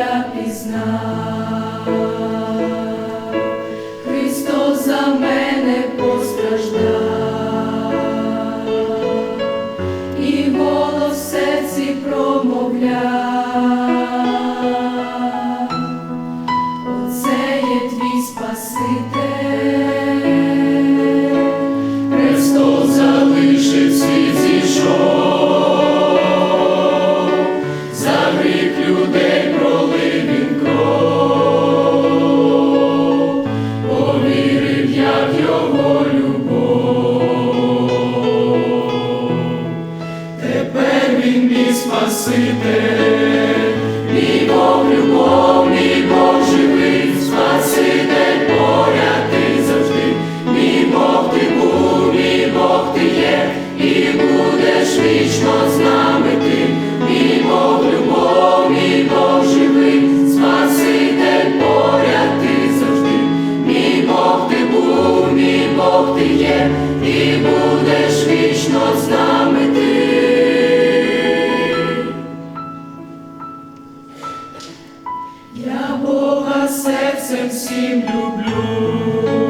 я пізнав, Спаситель, мій Бог, любов, мій живий, Спаситель, поряд ти завжди, мій Бог ти був, мій Бог ти є, і будеш вічно з нами ти, мій Бог, любов, мій Бог живий, Спаситель, поряд ти завжди, мій Бог ти був, мій Бог ти є, і будеш вічно з нами. люблю.